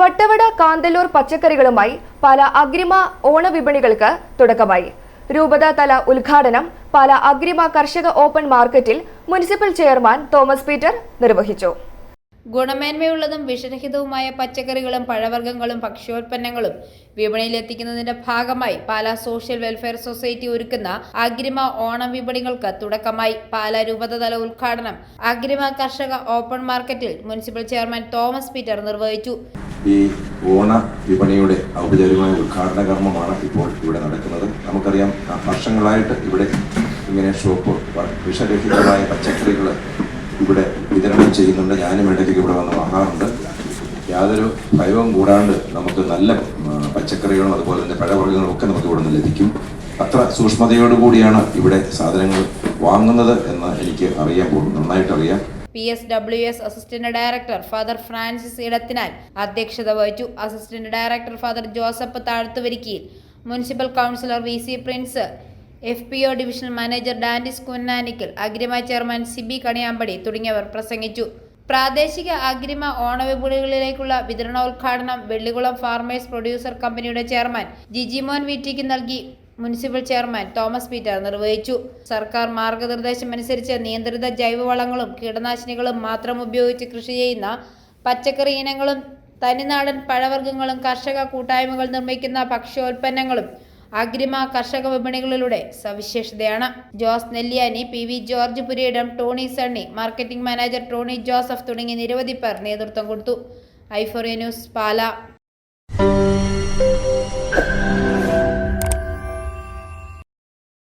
വട്ടവട കാന്തല്ലൂർ പച്ചക്കറികളുമായി പല അഗ്രിമ ഓണവിപണികൾക്ക് തുടക്കമായി. രൂപത തല ഉദ്ഘാടനം പല അഗ്രിമ കർഷക ഓപ്പൺ മാർക്കറ്റിൽ മുനിസിപ്പൽ ചെയർമാൻ തോമസ് പീറ്റർ നിർവഹിച്ചു. ഗുണമേന്മയുള്ളതും വിഷരഹിതവുമായ പച്ചക്കറികളും പഴവർഗങ്ങളും ഭക്ഷ്യോൽപ്പന്നങ്ങളും വിപണിയിലെത്തിക്കുന്നതിന്റെ ഭാഗമായി പാലാ സോഷ്യൽ വെൽഫെയർ സൊസൈറ്റി ഒരുക്കുന്ന അഗ്രിമ ഓണം വിപണികൾക്ക് തുടക്കമായി പാലാ രൂപതതല ഉദ്ഘാടനം. അഗ്രിമ കർഷക ഓപ്പൺ മാർക്കറ്റിൽ മുനിസിപ്പൽ ചെയർമാൻ തോമസ് പീറ്റർ നിർവഹിച്ചു. ഈ ഓണ വിപണിയുടെ ഔപചാരികമായ ഉദ്ഘാടന കർമ്മമാണ് ഇപ്പോൾ ഇവിടെ നടക്കുന്നത്. നമുക്കറിയാം വർഷങ്ങളായിട്ട് ഇവിടെ ഇങ്ങനെ ഷോപ്പ് വിഷരഹിതമായ പച്ചക്കറികൾ ഇവിടെ വിതരണം ചെയ്യുന്നുണ്ട്. ഞാനും ഇടയ്ക്ക് ഇവിടെ വന്ന് വാങ്ങാറുണ്ട്. യാതൊരു ഭയവും കൂടാണ്ട് നമുക്ക് നല്ല പച്ചക്കറികളും അതുപോലെ തന്നെ പഴവർഗങ്ങളും ഒക്കെ നമുക്ക് ഇവിടെ നിന്ന് ലഭിക്കും. അത്ര സൂക്ഷ്മതയോടുകൂടിയാണ് ഇവിടെ സാധനങ്ങൾ വാങ്ങുന്നത് എന്ന് എനിക്ക് അറിയാൻ പോകും നന്നായിട്ട് അറിയാം. P S W S assistant director father Francis Edathinal അധ്യക്ഷത വഹിച്ചു. Assistant director father Joseph Thazhathuvarikkayil. Municipal councillor V C Prince F P O division manager Dantis Kunnanikkal Agrima chairman Sibi Kaniyampady തുടങ്ങിയവർ പ്രസംഗിച്ചു. പ്രാദേശിക അഗ്രിമ ഓണവിപണികളിലേക്കുള്ള വിതരണോദ്ഘാടനം വെള്ളികുളം ഫാർമേഴ്സ് പ്രൊഡ്യൂസർ കമ്പനിയുടെ chairman Jijimon വിറ്റിക്ക് നൽകി. മുനിസിപ്പൽ ചെയർമാൻ തോമസ് പീറ്റർ നിർവഹിച്ചു. സർക്കാർ മാർഗനിർദ്ദേശമനുസരിച്ച് നിയന്ത്രിത ജൈവവളങ്ങളും കീടനാശിനികളും മാത്രം ഉപയോഗിച്ച് കൃഷി ചെയ്യുന്ന പച്ചക്കറി ഇനങ്ങളും തനിനാടൻ പഴവർഗങ്ങളും കർഷക കൂട്ടായ്മകൾ നിർമ്മിക്കുന്ന ഭക്ഷ്യോൽപ്പന്നങ്ങളും അഗ്രിമ കർഷക വിപണികളിലൂടെ സവിശേഷതയാണ്. Jose Nelliyani P V George Puriyidam Tony Sunny marketing manager Tony Joseph തുടങ്ങി നിരവധി പേർ നേതൃത്വം കൊടുത്തു. ഐഫോറിയ ന്യൂസ് പാല.